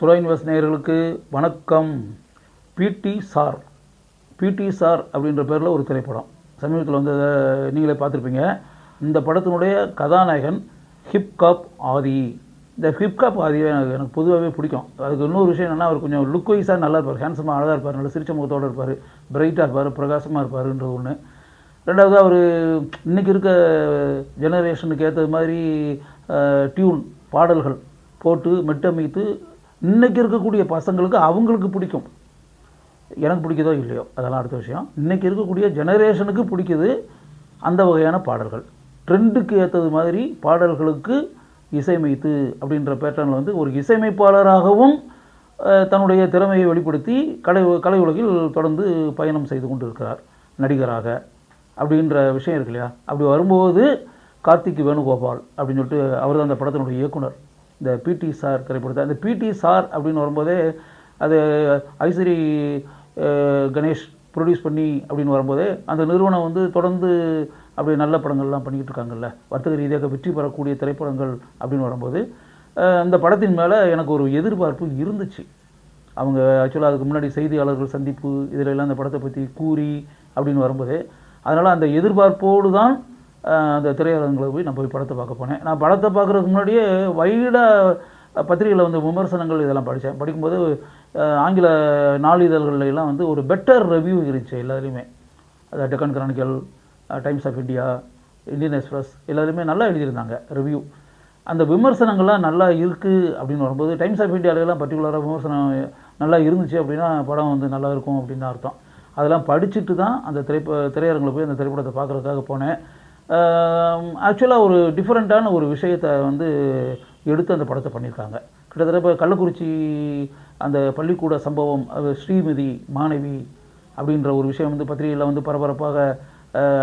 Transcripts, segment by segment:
சுரா இன்வெஸ்ட் நேயர்களுக்கு வணக்கம். பிடி சார் பிடி சார் அப்படின்ற பேரில் ஒரு திரைப்படம். சமீபத்தில் வந்து அதை நீங்களே பார்த்துருப்பீங்க. இந்த படத்தினுடைய கதாநாயகன் ஹிப்காப் ஆதி. இந்த ஹிப்காப் ஆதியை எனக்கு எனக்கு பொதுவாகவே பிடிக்கும். அதுக்கு இன்னொரு விஷயம் என்னென்னா அவர் கொஞ்சம் லுக் வைஸாக நல்லா இருப்பார். ஹேண்ட்ஸமாக அழகாக இருப்பார். நல்ல சிரிச்ச முகத்தோடு இருப்பார். பிரைட்டாக இருப்பார். பிரகாசமாக இருப்பாருன்றது ஒன்று ரெண்டாவது அவர் இன்னைக்கு இருக்க ஜெனரேஷனுக்கு ஏற்றது மாதிரி டியூன் பாடல்கள் போட்டு மெட்டமைத்து இன்னைக்கு இருக்கக்கூடிய பசங்களுக்கு அவங்களுக்கு பிடிக்கும். எனக்கு பிடிக்குதோ இல்லையோ அதெல்லாம் அடுத்த விஷயம். இன்றைக்கி இருக்கக்கூடிய ஜெனரேஷனுக்கு பிடிக்குது அந்த வகையான பாடல்கள். ட்ரெண்டுக்கு ஏற்றது மாதிரி பாடல்களுக்கு இசையமைத்து அப்படின்ற பேட்டர்னில் வந்து ஒரு இசையமைப்பாளராகவும் தன்னுடைய திறமையை வெளிப்படுத்தி கலை கலை உலகில் தொடர்ந்து பயணம் செய்து கொண்டு இருக்கிறார் நடிகராக அப்படின்ற விஷயம் இருக்கு இல்லையா? அப்படி வரும்போது கார்த்திக் வேணுகோபால் அப்படின்னு சொல்லிட்டு அவர் தான் அந்த படத்தினுடைய இயக்குனர். இந்த பிடி சார் திரைப்படத்தை அந்த பிடி சார் அப்படின்னு வரும்போதே அது ஐஸ்வரி கணேஷ் ப்ரொடியூஸ் பண்ணி அப்படின்னு வரும்போதே அந்த நிறுவனம் வந்து தொடர்ந்து அப்படி நல்ல படங்கள்லாம் பண்ணிக்கிட்டு இருக்காங்கல்ல வர்த்தக ரீதியாக வெற்றி பெறக்கூடிய திரைப்படங்கள் அப்படின்னு வரும்போது அந்த படத்தின் மேலே எனக்கு ஒரு எதிர்பார்ப்பு இருந்துச்சு. அவங்க ஆக்சுவலாக அதுக்கு முன்னாடி செய்தியாளர்கள் சந்திப்பு இதில் எல்லாம் அந்த படத்தை பற்றி கூறி அப்படின்னு வரும்போது அதனால் அந்த எதிர்பார்ப்போடு தான் அந்த திரையரங்களை போய் நான் போய் படத்தை பார்க்க போனேன். நான் படத்தை பார்க்குறதுக்கு முன்னாடியே வைடாக பத்திரிகையில் வந்து விமர்சனங்கள் இதெல்லாம் படித்தேன். படிக்கும்போது ஆங்கில நாளிதழ்கள்லாம் வந்து ஒரு பெட்டர் ரிவ்யூ இருந்துச்சு எல்லாத்துலேயுமே. அது Deccan Chronicle Times of India Indian Express எல்லாருமே நல்லா எழுதியிருந்தாங்க ரிவ்யூ அந்த விமர்சனங்கள்லாம் நல்லா இருக்குது அப்படின்னு வரும்போது டைம்ஸ் ஆஃப் இந்தியாவிலலாம் பர்டிகுலராக விமர்சனம் நல்லா இருந்துச்சு அப்படின்னா படம் வந்து நல்லா இருக்கும் அப்படின்னு தான் அர்த்தம். அதெல்லாம் படிச்சுட்டு தான் அந்த திரைப்ப திரையரங்கில் போய் அந்த திரைப்படத்தை பார்க்குறதுக்காக போனேன். ஆக்சுவலாக ஒரு டிஃப்ரெண்ட்டான ஒரு விஷயத்தை வந்து எடுத்து அந்த படத்தை பண்ணியிருக்காங்க. கிட்டத்தட்ட இப்போ கள்ளக்குறிச்சி அந்த பள்ளிக்கூட சம்பவம் அது ஸ்ரீமதி மாணவி அப்படின்ற ஒரு விஷயம் வந்து பத்திரிகையில் வந்து பரபரப்பாக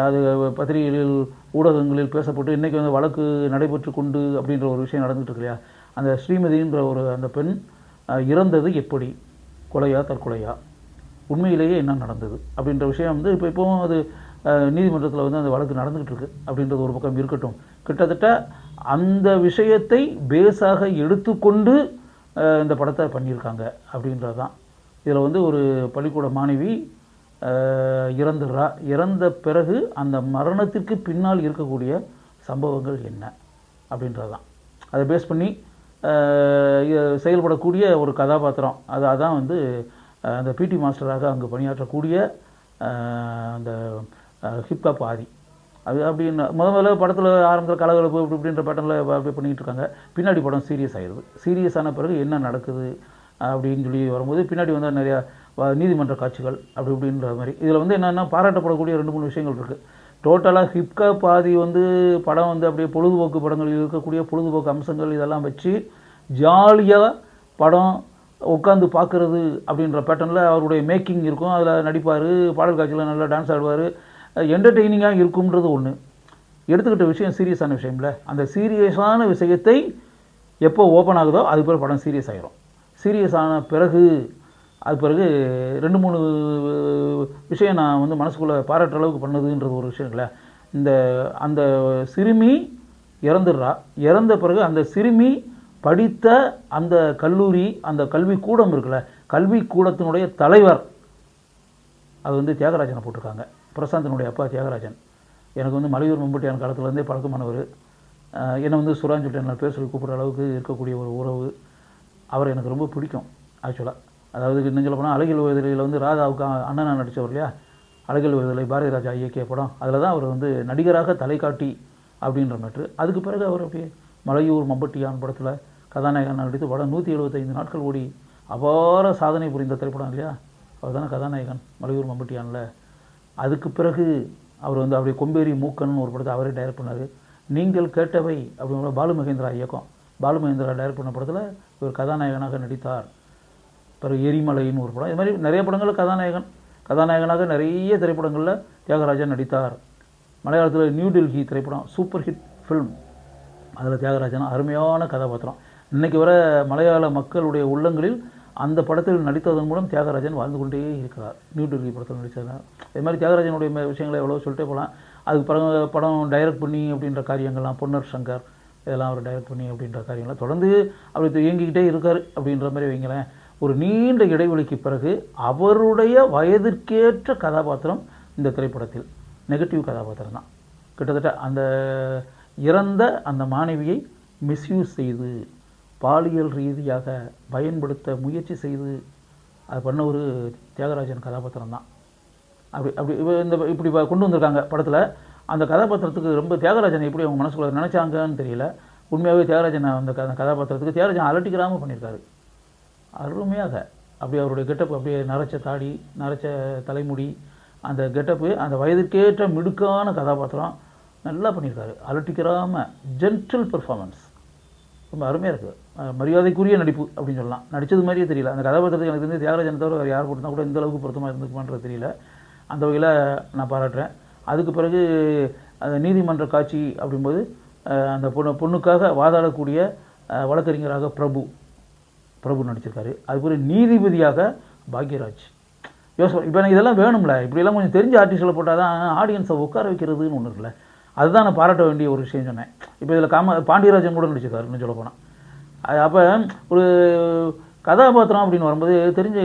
அது பத்திரிகைகளில் ஊடகங்களில் பேசப்பட்டு இன்றைக்கி வந்து வழக்கு நடைபெற்று கொண்டு அப்படின்ற ஒரு விஷயம் நடந்துகிட்டு இருக்கு இல்லையா? அந்த ஸ்ரீமதின்ற ஒரு அந்த பெண் இறந்தது எப்படி? கொலையா தற்கொலையா? உண்மையிலேயே என்ன நடந்தது? அப்படின்ற விஷயம் வந்து இப்போ இப்போவும் அது நீதிமன்றத்தில் வந்து அந்த வழக்கு நடந்துக்கிட்டு இருக்கு அப்படின்றது ஒரு பக்கம் இருக்கட்டும். கிட்டத்தட்ட அந்த விஷயத்தை பேஸாக எடுத்துக்கொண்டு இந்த படத்தை பண்ணியிருக்காங்க அப்படின்றது தான் இதில் வந்து ஒரு பள்ளிக்கூட மாணவி இறந்துடுறா. இறந்த பிறகு அந்த மரணத்திற்கு பின்னால் இருக்கக்கூடிய சம்பவங்கள் என்ன அப்படின்றது தான் அதை பேஸ் பண்ணி செயல்படக்கூடிய ஒரு கதாபாத்திரம். அது அதான் வந்து அந்த பிடி மாஸ்டராக அங்கே பணியாற்றக்கூடிய அந்த ஹிப்ஹாப் ஆதி. அது அப்படின்னு முத முதல்ல படத்தில் ஆரம்பத்தில் கலகலப்பு இப்படி இப்படின்ற பேட்டர்னில் அப்படி பண்ணிக்கிட்டு இருக்காங்க. பின்னாடி படம் சீரியஸ் ஆயிடுது. சீரியஸ் ஆன பிறகு என்ன நடக்குது அப்படின்னு சொல்லி வரும்போது பின்னாடி வந்து நிறையா நீதிமன்ற காட்சிகள் அப்படி இப்படின்ற மாதிரி. இதில் வந்து என்னென்னா பாராட்டப்படக்கூடிய ரெண்டு மூணு விஷயங்கள் இருக்குது டோட்டலாக ஹிப்கா பாதி வந்து படம் வந்து அப்படியே பொழுதுபோக்கு படங்களில் இருக்கக்கூடிய பொழுதுபோக்கு அம்சங்கள் இதெல்லாம் வச்சு ஜாலியாக படம் உட்காந்து பார்க்குறது அப்படின்ற பேட்டர்னில் அவருடைய மேக்கிங் இருக்கும். அதில் நடிப்பார் பாடல் காட்சியில் நல்லா டான்ஸ் ஆடுவார். என்டர்டெய்னிங்காக இருக்கும்ன்றது ஒன்று எடுத்துக்கிட்ட விஷயம் சீரியஸான விஷயம்ல. அந்த சீரியஸான விஷயத்தை எப்போ ஓப்பன் ஆகுதோ அது பிறகு படம் சீரியஸ் ஆகிரும் சீரியஸ் ஆன பிறகு அது பிறகு ரெண்டு மூணு விஷயம் நான் வந்து மனசுக்குள்ளே பாராட்டுற அளவுக்கு பண்ணதுன்றது ஒரு விஷயம் இல்லை இந்த அந்த சிறுமி இறந்துடுறா. இறந்த பிறகு அந்த சிறுமி படித்த அந்த கல்லூரி அந்த கல்விக்கூடம் இருக்குல்ல. கல்விக்கூடத்தினுடைய தலைவர் அது வந்து தியாகராஜனை போட்டிருக்காங்க. பிரசாந்தனுடைய அப்பா தியாகராஜன். எனக்கு வந்து மலையூர் மம்பட்டியான காலத்துலேருந்தே பழக்கமானவர். என்னை வந்து சுரான்னு சொல்லிட்டு நான் பேர் சொல்லி கூப்பிட்ற அளவுக்கு இருக்கக்கூடிய ஒரு உறவு. அவர் எனக்கு ரொம்ப பிடிக்கும் ஆக்சுவலாக அதாவது இன்னும் சொல்ல போனால் அழகில் விதலையில் வந்து ராதாவுக்கு அண்ணனா நடித்தவர் இல்லையா? அழகில் விடுதலை பாரதி ராஜா இயக்கிய படம். அதில் தான் அவர் வந்து நடிகராக தலை காட்டி அப்படின்ற மேட்ரு அதுக்கு பிறகு அவர் அப்படியே மலையூர் மம்பட்டியான் படத்தில் கதாநாயகன் நடித்து படம் நூற்றி எழுபத்தைந்து நாட்கள் ஓடி அபார சாதனை புரிந்த திரைப்படம் இல்லையா? அவர் தானே கதாநாயகன் மலையூர் மம்பட்டியானில். அதுக்கு பிறகு அவர் வந்து அவருடைய கொம்பேரி மூக்கன் ஒரு படத்தை அவரே டைரக்ட் பண்ணார். நீங்கள் கேட்டவை அப்படிங்கிற பாலு மகேந்திரா இயக்கம். பாலு மகேந்திரா டைரக்ட் பண்ண படத்தில் இவர் கதாநாயகனாக நடித்தார். பிறகு எரிமலைன்னு ஒரு படம். இது மாதிரி நிறைய படங்களில் கதாநாயகன் கதாநாயகனாக நிறைய திரைப்படங்களில் தியாகராஜன் நடித்தார். மலையாளத்தில் நியூ டெல்லி திரைப்படம் சூப்பர் ஹிட் ஃபில்ம் அதில் தியாகராஜன் அருமையான கதாபாத்திரம். இன்னைக்கு வர மலையாள மக்களுடைய உள்ளங்களில் அந்த படத்தில் நடித்ததன் மூலம் தியாகராஜன் வாழ்ந்து கொண்டே இருக்கிறார். நியூ டெல்லி படத்தில் நடித்தார் இது மாதிரி தியாகராஜனுடைய விஷயங்களை எவ்வளோ சொல்லிட்டே போகலாம். அதுக்கு படம் படம் டைரக்ட் பண்ணி அப்படின்ற காரியங்கள்லாம் பொன்னர் சங்கர் இதெல்லாம் அவர் டைரக்ட் பண்ணி அப்படின்ற காரியங்கள்லாம் தொடர்ந்து அப்படி இயங்கிக்கிட்டே இருக்கார் அப்படின்ற மாதிரி வைங்களேன். ஒரு நீண்ட இடைவெளிக்கு பிறகு அவருடைய வயதிற்கேற்ற கதாபாத்திரம் இந்த திரைப்படத்தில். நெகட்டிவ் கதாபாத்திரம் தான். கிட்டத்தட்ட அந்த இறந்த அந்த மாணவியை மிஸ்யூஸ் செய்து பாலியல் ரீதியாக பயன்படுத்த முயற்சி செய்து அது பண்ண ஒரு தியாகராஜன் கதாபாத்திரம் தான். அப்படி அப்படி இந்த இப்படி கொண்டு வந்திருக்காங்க படத்தில். அந்த கதாபாத்திரத்துக்கு ரொம்ப தியாகராஜனை எப்படி அவங்க மனசுக்குள்ள நினச்சாங்கன்னு தெரியல. உண்மையாகவே தியாகராஜன் அந்த க- அந்த கதாபாத்திரத்துக்கு தியாகராஜன் அலட்டிக்கிறாமல் பண்ணியிருக்காரு அருமையாக. அப்படி அவருடைய கெட்டப் அப்படியே நரைச்ச தாடி நரைச்ச தலைமுடி அந்த கெட்டப்பு அந்த வயதுக்கேற்ற மிடுக்கான கதாபாத்திரம் நல்லா பண்ணியிருக்காரு அலட்டிக்கிறாம ஜென்டில் பெர்ஃபார்மன்ஸ் ரொம்ப அருமையாக இருக்குது மரியாதைக்குரிய நடிப்பு அப்படின்னு சொல்லலாம். நடித்தது மாதிரியே தெரியல. அந்த கதாபாத்திரத்துக்கு எனக்கு தெரிஞ்சு தியாகராஜன் தவிர வேறு யார் போட்டிருந்தா கூட இந்த அளவுக்கு பொருத்தமாக இருந்துக்குமான்றது தெரியல. அந்த வகையில் நான் பாராட்டுறேன். அதுக்கு பிறகு அந்த நீதிமன்ற காட்சி அப்படிம்போது அந்த பொண்ணு பொண்ணுக்காக வாதாடக்கூடிய வழக்கறிஞராக பிரபு பிரபு நடிச்சிருக்காரு. அதுக்கு நீதிபதியாக பாக்யராஜ். யோசனை இப்போ எனக்கு இதெல்லாம் வேணும்ல. இப்படியெல்லாம் கொஞ்சம் தெரிஞ்ச ஆர்டிஸ்டில் போட்டால் தான் ஆடியன்ஸை உட்கார வைக்கிறதுன்னு ஒன்று இருக்குல்ல. அதுதான் நான் பாராட்ட வேண்டிய ஒரு விஷயம் சொன்னேன். இப்போ இதில் காம பாண்டியராஜன் கூட நடிச்சிருக்காரு இன்னும் சொல்ல போனால் அப்போ ஒரு கதாபாத்திரம் அப்படின்னு வரும்போது தெரிஞ்ச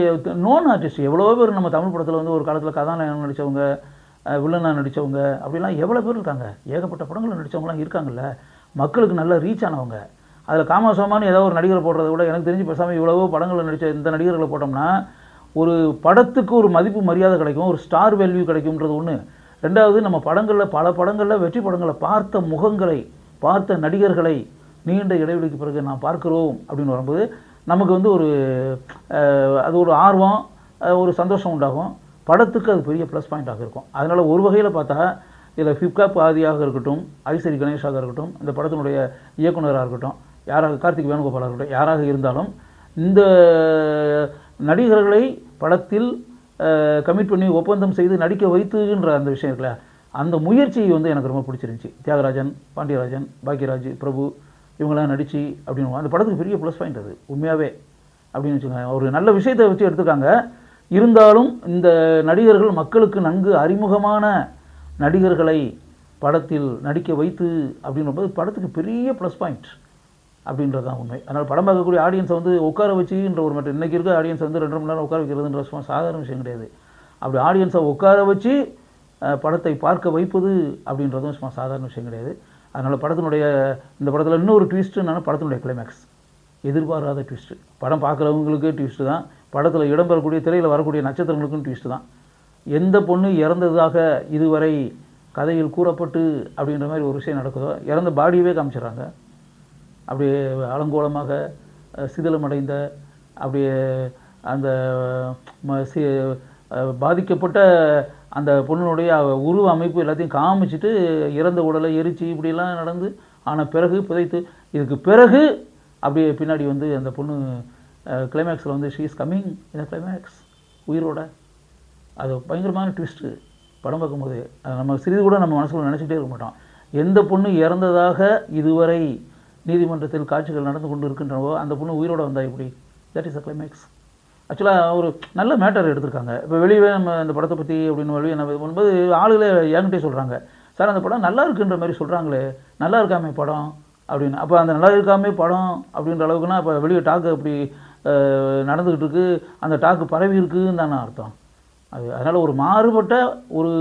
நோன் ஆர்டிஸ்ட் எவ்வளோ பேர் நம்ம தமிழ் படத்தில் வந்து ஒரு காலத்தில் கதாநாயகன் நடித்தவங்க வில்லனாக நடித்தவங்க அப்படிலாம் எவ்வளோ பேர் இருக்காங்க. ஏகப்பட்ட படங்களில் நடித்தவங்களாம் இருக்காங்கல்ல. மக்களுக்கு நல்ல ரீச் ஆனவங்க. அதில் காமசமான ஏதோ ஒரு நடிகரை போடுறத விட எனக்கு தெரிஞ்சு பேசாமல் இவ்வளவோ படங்களில் நடித்த இந்த நடிகர்களை போட்டோம்னா ஒரு படத்துக்கு ஒரு மதிப்பு மரியாதை கிடைக்கும் ஒரு ஸ்டார் வேல்யூ கிடைக்கும்ன்றது ஒன்று ரெண்டாவது நம்ம படங்களில் பல படங்களில் வெற்றி படங்களை பார்த்த முகங்களை பார்த்த நடிகர்களை நீண்ட இடைவெளிக்கு பிறகு நாம் பார்க்கிறோம் அப்படின்னு வரும்போது நமக்கு வந்து ஒரு அது ஒரு ஆர்வம் ஒரு சந்தோஷம் உண்டாகும். படத்துக்கு அது பெரிய ப்ளஸ் பாயிண்டாக இருக்கும். அதனால் ஒரு வகையில் பார்த்தா இதில் ஃபிப்காப் ஆதியாக இருக்கட்டும் ஐஸ்வரி கணேஷாக இருக்கட்டும் இந்த படத்தினுடைய இயக்குனராக இருக்கட்டும் யாராக கார்த்திக் வேணுகோபாலாக இருக்கட்டும் யாராக இருந்தாலும் இந்த நடிகர்களை படத்தில் கமிட் பண்ணி ஒப்பந்தம் செய்து நடிக்க வைத்துன்ற அந்த விஷயம் இருக்குல்ல அந்த முயற்சி வந்து எனக்கு ரொம்ப பிடிச்சிருந்துச்சி. தியாகராஜன் பாண்டியராஜன் பாக்யராஜ் பிரபு இவங்கெல்லாம் நடித்து அப்படின்னு அந்த படத்துக்கு பெரிய ப்ளஸ் பாயிண்ட் அது உண்மையாகவே அப்படின்னு வச்சுக்கோங்க. ஒரு நல்ல விஷயத்தை வச்சு எடுத்துருக்காங்க இருந்தாலும் இந்த நடிகர்கள் மக்களுக்கு நன்கு அறிமுகமான நடிகர்களை படத்தில் நடிக்க வைத்து அப்படின்னும்போது படத்துக்கு பெரிய ப்ளஸ் பாயிண்ட் அப்படின்றது தான் உண்மை. அதனால் படம் பார்க்கக்கூடிய ஆடியன்ஸை வந்து உட்கார வச்சுன்ற ஒரு மட்டும் இன்றைக்கி இருக்க ஆடியன்ஸ் வந்து ரெண்டு மணி நேரம் உட்கார வைக்கிறதுன்ற சும்மா சாதாரண விஷயம் கிடையாது. அப்படி ஆடியன்ஸை உட்கார வச்சு படத்தை பார்க்க வைப்பது அப்படின்றதும் சும்மா சாதாரண விஷயம் கிடையாது. அதனால் படத்தினுடைய இந்த படத்தில் இன்னொரு ட்விஸ்ட்டு என்னன்னா படத்தினுடைய கிளைமேக்ஸ் எதிர்பாராத ட்விஸ்ட்டு படம் பார்க்குறவங்களுக்கு ட்விஸ்ட்டு தான். படத்தில் இடம்பெறக்கூடிய திரையில் வரக்கூடிய நட்சத்திரங்களுக்கும் ட்விஸ்ட்டு தான். எந்த பொண்ணு இறந்ததாக இதுவரை கதையில் கூறப்பட்டு அப்படின்ற மாதிரி ஒரு விஷயம் நடக்குதோ இறந்த பாடியவே காமிச்சிடுறாங்க. அப்படியே அலங்கோலமாக சிதிலமடைந்த அப்படியே அந்த ம- சி- பாதிக்கப்பட்ட அந்த பொண்ணுடைய உருவ அமைப்பு எல்லாத்தையும் காமிச்சிட்டு இறந்த உடலை எரிச்சு இப்படியெல்லாம் நடந்து ஆன பிறகு புதைத்து இதுக்கு பிறகு அப்படியே பின்னாடி வந்து அந்த பொண்ணு கிளைமேக்ஸில் வந்து ஷீ இஸ் கம்மிங் இந்த கிளைமேக்ஸ் உயிரோட. அது பயங்கரமான ட்விஸ்ட்டு படம் பார்க்கும்போது அது நம்ம சிறிது கூட நம்ம மனசுக்குள்ள நினச்சிக்கிட்டே இருக்க மாட்டோம். எந்த பொண்ணு இறந்ததாக இதுவரை நீதிமன்றத்தில் காட்சிகள் நடந்து கொண்டு இருக்கின்றனவோ அந்த பொண்ணு உயிரோட வந்தால் எப்படி? தட் இஸ் அ கிளைமேக்ஸ் ஆக்சுவலாக ஒரு நல்ல மேட்டர் எடுத்திருக்காங்க. இப்போ வெளியே நம்ம இந்த படத்தை பற்றி அப்படின்னு வெளியே என்ன பண்ணும்போது ஆளுகளே என்கிட்டே சொல்கிறாங்க சார் அந்த படம் நல்லா இருக்குன்ற மாதிரி சொல்கிறாங்களே நல்லா இருக்காமே படம் அப்படின்னு. அப்போ அந்த நல்லா இருக்காமே படம் அப்படின்ற அளவுக்குனா அப்போ வெளியே டாக்கு அப்படி நடந்துக்கிட்டு இருக்கு. அந்த டாக்கு பரவி இருக்குன்னு தானே அர்த்தம். அது அதனால் ஒரு மாறுபட்ட ஒரு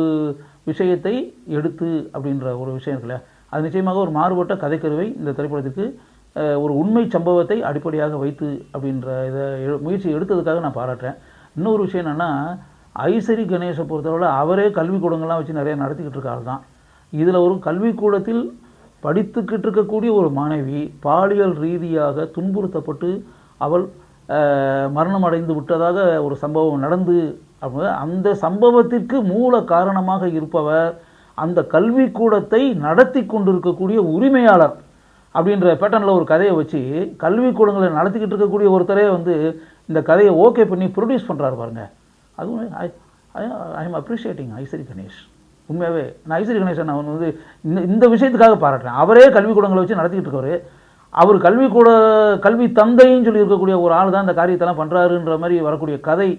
விஷயத்தை எடுத்து அப்படின்ற ஒரு விஷயம் இருக்குல்ல. அது நிச்சயமாக ஒரு மாறுபட்ட கதைக்கருவை இந்த திரைப்படத்திற்கு ஒரு உண்மை சம்பவத்தை அடிப்படையாக வைத்து அப்படின்ற இதை எ- முயற்சி எடுத்ததுக்காக நான் பாராட்டுறேன். இன்னொரு விஷயம் என்னென்னா ஐசரி கணேஷை பொறுத்தளவில் அவரே கல்விக்கூடங்கள்லாம் வச்சு நிறைய நடத்திக்கிட்டு இருக்காரு தான். இதில் ஒரு கல்விக்கூடத்தில் படித்துக்கிட்டு இருக்கக்கூடிய ஒரு மாணவி பாலியல் ரீதியாக துன்புறுத்தப்பட்டு அவள் மரணம் அடைந்து விட்டதாக ஒரு சம்பவம் நடந்து அப்போ அந்த சம்பவத்திற்கு மூல காரணமாக இருப்பவர் அந்த கல்விக்கூடத்தை நடத்தி கொண்டிருக்கக்கூடிய உரிமையாளர் அப்படின்ற பேட்டர்னில் ஒரு கதையை வச்சு கல்விக்கூடங்களை நடத்திக்கிட்டு இருக்கக்கூடிய ஒருத்தரே வந்து இந்த கதையை ஓகே பண்ணி ப்ரொடியூஸ் பண்ணுறாரு பாருங்க. அதுவும் I am appreciating Ishari Ganesh. உண்மையாகவே நான் ஐசரி கணேசன் நான் வந்து இந்த இந்த விஷயத்துக்காக பாராட்டுறேன். அவரே கல்விக்கூடங்களை வச்சு நடத்திக்கிட்டு இருக்கவர். அவர் கல்விக்கூட கல்வி தந்தைன்னு சொல்லி இருக்கக்கூடிய ஒரு ஆள் தான் இந்த காரியத்தெல்லாம் பண்ணுறாருன்ற மாதிரி வரக்கூடிய கதை.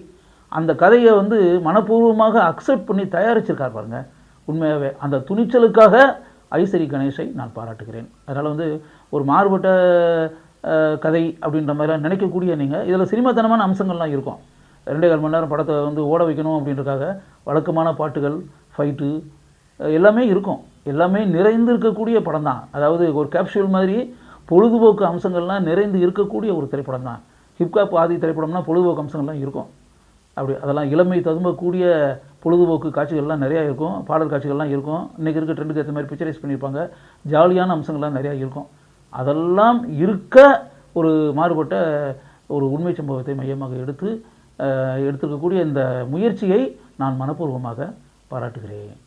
அந்த கதையை வந்து மனப்பூர்வமாக அக்செப்ட் பண்ணி தயாரிச்சிருக்கார் பாருங்கள் உண்மையாகவே அந்த துணிச்சலுக்காக ஐசரி கணேஷை நான் பாராட்டுகிறேன். அதனால் வந்து ஒரு மாறுபட்ட கதை அப்படின்ற மாதிரிலாம் நினைக்கக்கூடிய நீங்கள் இதில் சினிமாத்தனமான அம்சங்கள்லாம் இருக்கும். ரெண்டே கால் மணி நேரம் படத்தை வந்து ஓட வைக்கணும் அப்படின்றதுக்காக வழக்கமான பாட்டுகள் ஃபைட்டு எல்லாமே இருக்கும். எல்லாமே நிறைந்து இருக்கக்கூடிய படம் தான் அதாவது ஒரு கேப்சூல் மாதிரி பொழுதுபோக்கு அம்சங்கள்லாம் நிறைந்து இருக்கக்கூடிய ஒரு திரைப்படம் தான் ஹிப்காப் ஆதி திரைப்படம்னா பொழுதுபோக்கு அம்சங்கள்லாம் இருக்கும். அப்படி அதெல்லாம் இளமை ததும்பக்கூடிய பொழுதுபோக்கு காட்சிகள்லாம் நிறையா இருக்கும் பாடல் காட்சிகள்லாம் இருக்கும். இன்றைக்கி இருக்க ட்ரெண்டுக்கு ஏற்ற மாதிரி பிக்சரைஸ் பண்ணியிருப்பாங்க. ஜாலியான அம்சங்கள்லாம் நிறையா இருக்கும். அதெல்லாம் இருக்க ஒரு மாறுபட்ட ஒரு உண்மை சம்பவத்தை மையமாக எடுத்து எடுத்துக்கக்கூடிய எடுத்திருக்கக்கூடிய இந்த முயற்சியை நான் மனப்பூர்வமாக பாராட்டுகிறேன்.